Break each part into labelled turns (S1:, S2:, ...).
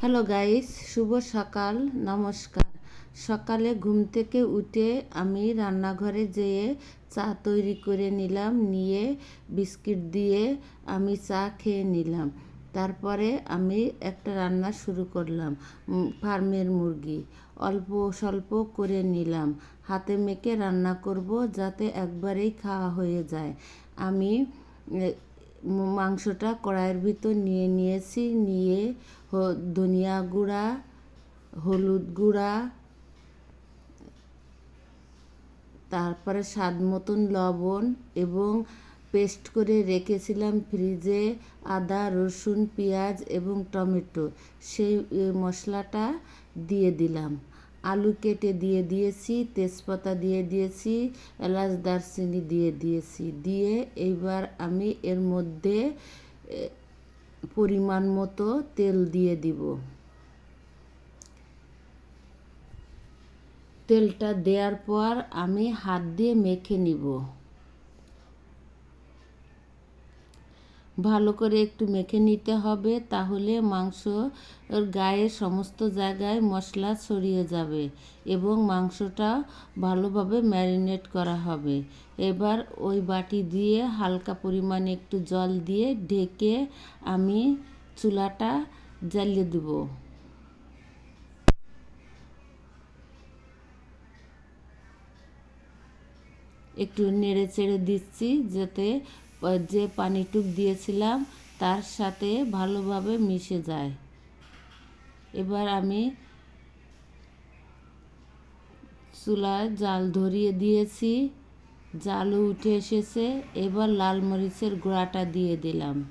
S1: Hello guys, শুভ সকাল, নমস্কার। সকালে ঘুম থেকে উঠে আমি রান্নাঘরে যেয়ে চা তৈরি করে নিলাম, নিয়ে বিস্কিট দিয়ে আমি চা খেয়ে নিলাম। তারপরে আমি একটা রান্না শুরু করলাম ফার্মের মুরগি। অল্প স্বল্প করে নিলাম। হাতে মেখে রান্না করব যাতে একবারেই খাওয়া হয়ে যায়। আমি মাংসটা কড়াইয়ের ভিতর নিয়ে নিয়েছি, নিয়ে ধনিয়া গুঁড়া, হলুদ গুঁড়া, তারপরে স্বাদ মতন লবণ এবং পেস্ট করে রেখেছিলাম ফ্রিজে আদা, রসুন, পেঁয়াজ এবং টমেটো। সেই মশলাটা দিয়ে দিলাম। আলু কেটে দিয়ে দিয়েছি, তেজপাতা দিয়ে দিয়েছি, এলাচ, দারচিনি দিয়ে দিয়েছি। দিয়ে এইবার আমি এর মধ্যে পরিমাণ মতো তেল দিয়ে দিব। তেলটা দেওয়ার পর আমি হাত দিয়ে মেখে নিব। ভালো করে একটু মেখে নিতে হবে, তাহলে মাংস ওর গায়ে সমস্ত জায়গায় মশলা ছড়িয়ে যাবে এবং মাংসটা ভালোভাবে ম্যারিনেট করা হবে। এবার ওই বাটি দিয়ে হালকা পরিমাণে একটু জল দিয়ে ঢেকে আমি চুলাটা জ্বালিয়ে দেব। একটু নেড়ে চেড়ে দিচ্ছি যাতে যে পানিটুক দিয়েছিলাম, তার সাথে ভালোভাবে মিশে যায়। এবার আমি চুলায় জাল ধরিয়ে দিয়েছি। জালও উঠে এসেছে। এবার লাল মরিচের গুঁড়াটা দিয়ে দিলাম।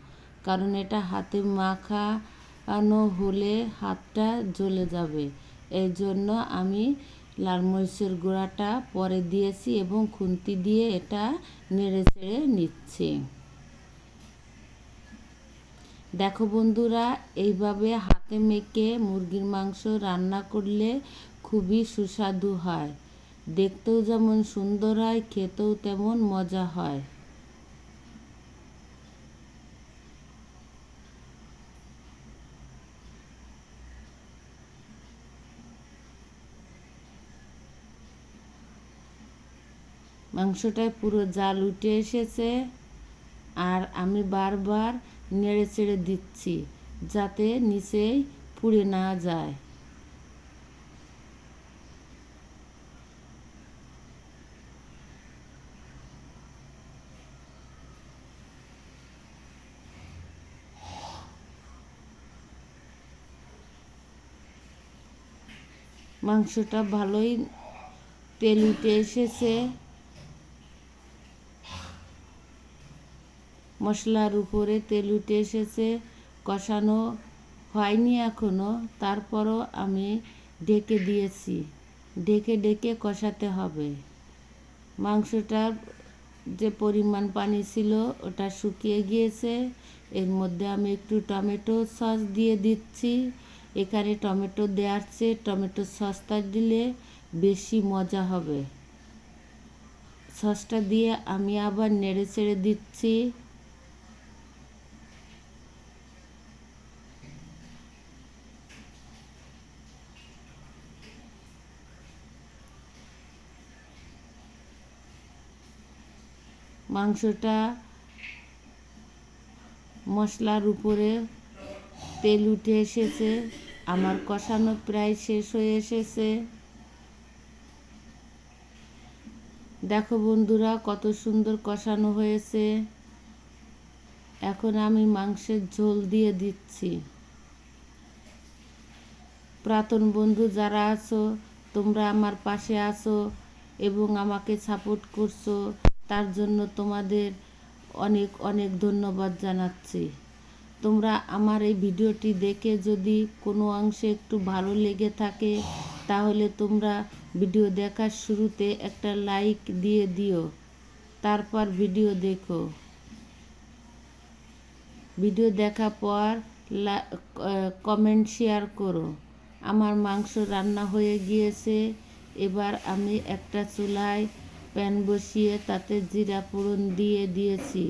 S1: কারণ এটা হাতে মাখানো হলে হাতটা জ্বলে যাবে। এই জন্য আমি লাল মরিচের গুঁড়াটা পরে দিয়েছি এবং খুন্তি দিয়ে এটা নেড়ে চেড়ে নিচ্ছি। দেখো বন্ধুরা, এইভাবে হাতে মেখে মুরগির মাংস রান্না করলে খুবই সুস্বাদু হয়। দেখতেও যেমন সুন্দর হয়, খেতেও তেমন মজা হয়। মাংসটায় পুরো জাল উঠে এসেছে আর আমি বারবার নেড়ে চেড়ে দিচ্ছি যাতে নিচেই পুড়ে না যায়। মাংসটা ভালোই তেল উঠে এসেছে। মশলার উপরে তেল উঠে এসেছে, কষানো হয়নি এখনও তারপরও আমি ঢেকে দিয়েছি। ঢেকে ঢেকে কষাতে হবে। মাংসটার যে পরিমাণ পানি ছিল ওটা শুকিয়ে গিয়েছে। এর মধ্যে আমি একটু টমেটো সস দিয়ে দিচ্ছি। এখানে টমেটো দেওয়ার চেয়ে টমেটো সসটা দিলে বেশি মজা হবে। সসটা দিয়ে আমি আবার নেড়ে ছেড়ে দিচ্ছি। মাংসটা মশলার উপরে তেল উঠে এসেছে, আমার কষানো প্রায় শেষ হয়ে এসেছে। দেখো বন্ধুরা, কত সুন্দর কষানো হয়েছে। এখন আমি মাংসের ঝোল দিয়ে দিচ্ছি। পুরাতন বন্ধু, যারা আছো, তোমরা আমার পাশে আছো এবং আমাকে সাপোর্ট করছ তার জন্য তোমাদের অনেক অনেক ধন্যবাদ জানাচ্ছি। তোমরা আমার এই ভিডিওটি দেখে যদি কোনো অংশে একটু ভালো লেগে থাকে, তাহলে তোমরা ভিডিও দেখার শুরুতে একটা লাইক দিয়ে দিও। তারপর ভিডিও দেখো। ভিডিও দেখা পর কমেন্ট শেয়ার করো। আমার মাংস রান্না হয়ে গিয়েছে। এবার আমি একটা চুলায় প্যান বসিয়ে তাতে জিরা ফোড়ন দিয়ে দিয়েছি।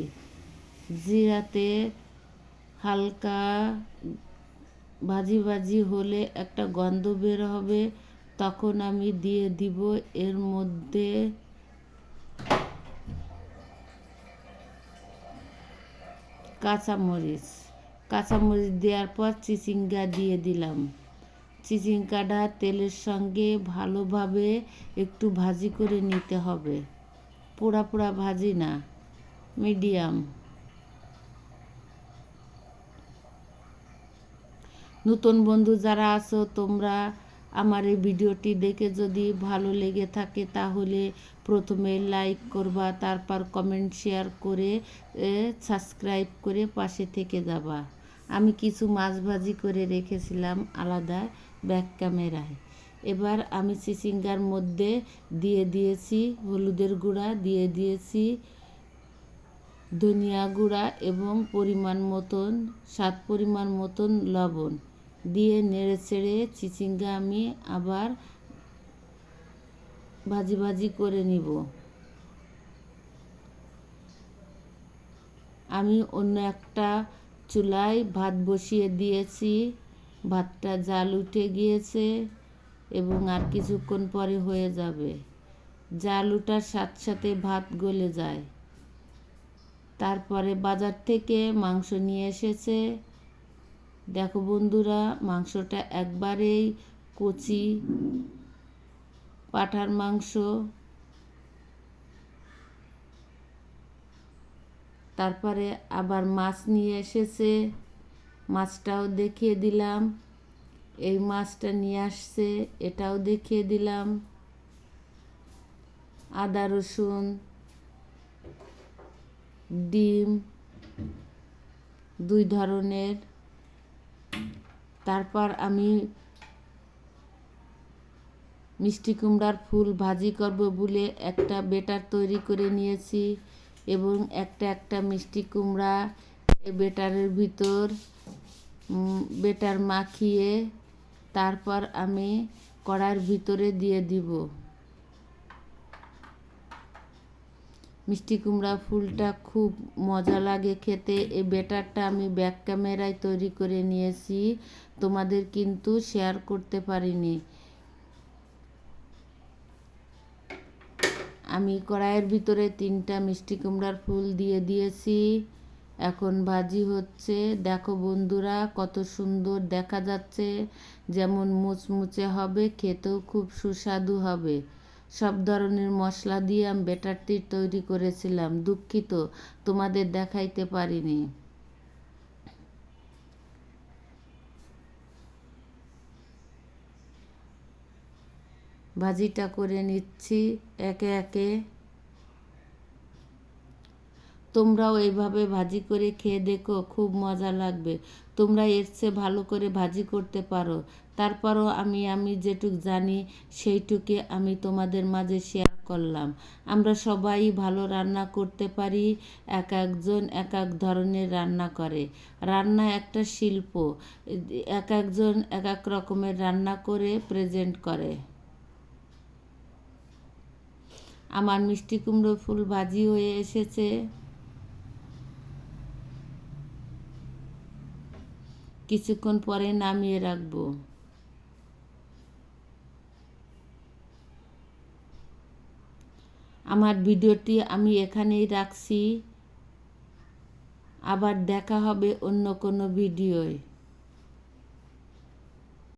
S1: জিরাতে হালকা ভাজি ভাজি হলে একটা গন্ধ বের হবে, তখন আমি দিয়ে দিব। এর মধ্যে কাঁচামরিচ। কাঁচামরিচ দেওয়ার পর চিচিঙ্গা দিয়ে দিলাম। চিচিঙ্গাটা তেলের সঙ্গে ভালোভাবে একটু ভাজি করে নিতে হবে। পোড়া পোড়া ভাজি না, মিডিয়াম। নতুন বন্ধু যারা আছো, তোমরা আমার এই ভিডিওটি দেখে যদি ভালো লেগে থাকে, তাহলে প্রথমে লাইক করবা, তারপর কমেন্ট শেয়ার করে সাবস্ক্রাইব করে পাশে থেকে যাবা। আমি কিছু মাছ ভাজি করে রেখেছিলাম আলাদা। ব্যাক ক্যামেরায়। এবার আমি চিচিঙ্গার মধ্যে দিয়ে দিয়েছি হলুদের গুঁড়া, দিয়ে দিয়েছি ধনিয়া গুঁড়া এবং পরিমাণ মতন, স্বাদ পরিমাণ মতন লবণ। দিয়ে নেড়ে চেড়ে চিচিঙ্গা আমি আবার ভাজি ভাজি করে নিব। আমি অন্য একটা চুলায় ভাত বসিয়ে দিয়েছি। ভাতটা জাল উঠে গিয়েছে এবং আর কিছুক্ষণ পরে হয়ে যাবে। জাল উঠার সাথে সাথে ভাত গলে যায়। তারপরে বাজার থেকে মাংস নিয়ে এসেছে। দেখো বন্ধুরা, মাংসটা একবারেই কচি পাঠার মাংস। তারপরে আবার মাছ নিয়ে এসেছে। মাছটাও দেখিয়ে দিলাম। এই মাছটা নিয়ে আসছে, এটাও দেখিয়ে দিলাম। আদা, রসুন, ডিম, দুই ধরনের। তারপর আমি মিষ্টি কুমড়ার ফুল ভাজি করব বলে একটা বেটার তৈরি করে নিয়েছি এবং একটা একটা মিষ্টি কুমড়া বেটারের ভিতর। বেটার মাখিয়ে তারপর আমি কড়ার ভিতরে দিয়ে দিব। মিষ্টি কুমড়া ফুলটা খুব মজা লাগে খেতে। এই বেটারটা আমি ব্যাক ক্যামেরায় তৈরি করে নিয়েছি। তোমাদের কিন্তু শেয়ার করতে পারিনি। আমি কড়াইয়ের ভিতরে তিনটা মিষ্টি কুমড়ার ফুল দিয়ে দিয়েছি। এখন ভাজি হচ্ছে। দেখো বন্ধুরা, কত সুন্দর দেখা যাচ্ছে। যেমন মুচমুচে হবে, খেতেও খুব সুস্বাদু হবে। সব ধরনের মশলা দিয়ে আমি ব্যাটারটি তৈরি করেছিলাম, দুঃখিত, তোমাদের দেখাইতে পারিনি। ভাজিটা করে নিচ্ছি একে একে। তোমরাও এইভাবে ভাজি করে খেয়ে দেখো, খুব মজা লাগবে। তোমরা এর চেয়ে ভালো করে ভাজি করতে পারো। তারপরও আমি আমি যেটুক জানি, সেইটুকে আমি তোমাদের মাঝে শেয়ার করলাম। আমরা সবাই ভালো রান্না করতে পারি, এক একজন এক এক ধরনের রান্না করে। রান্না একটা শিল্প, এক একজন এক এক রকমের রান্না করে প্রেজেন্ট করে। আমার মিষ্টি কুমড়ো ফুল ভাজি হয়ে এসেছে। কিছুক্ষণ পরে নামিয়ে রাখব। আমার ভিডিওটি আমি এখানেই রাখছি। আবার দেখা হবে অন্য কোনো ভিডিওয়।